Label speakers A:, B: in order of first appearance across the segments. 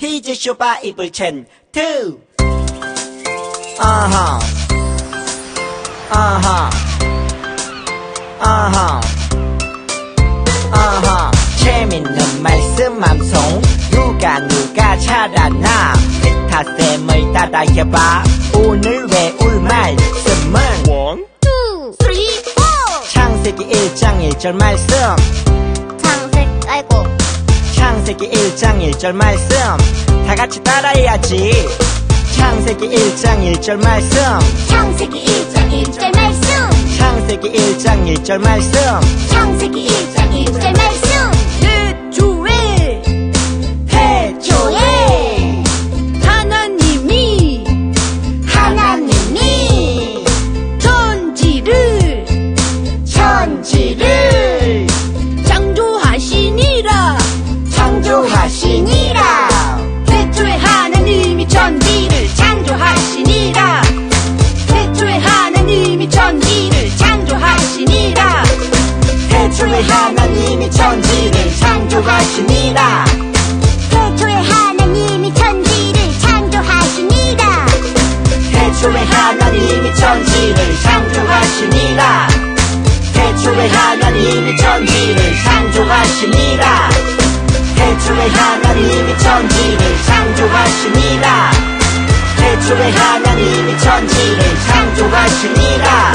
A: 히즈 쇼바 이불 첸투. 아하. 아하. 아하. 아하. 재밌는 말씀 함송. 누가 누가 잘하나? 메타쌤을 따라해봐. 오늘 외울 말씀은?
B: One, two, three, four.
A: 창세기 1장 1절 말씀. 창세기 1장 1절 말씀. 다 같이 따라해야지. 창세기 1장 1절 말씀.
B: 창세기 1장 1절 말씀.
A: 창세기 1장 1절 말씀.
B: 창세기 1장
A: 태초에 하나님이 천지를 창조하시니라
B: 태초에 하나님이 천지를 창조하시니라.
A: 태초에 하나님이 천지를 창조하시니라 태초에 하나님이 천지를 창조하시니라 태초에 하나님이 천지를 창조하시니라 태초에 하나님이 천지를 창조하시니라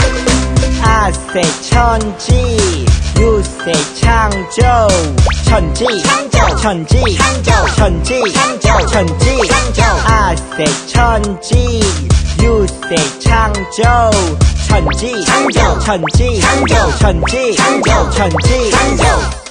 A: 아세 천지 유세 창조 천지
B: 창조.
A: 천지
B: 창조.
A: 천지
B: 창조.
A: 천지
B: 창조.
A: 아세 천지 유세 창조 천지
B: 창조.
A: 천지
B: 창조.
A: 천지
B: 창조.
A: 천지
B: 창조.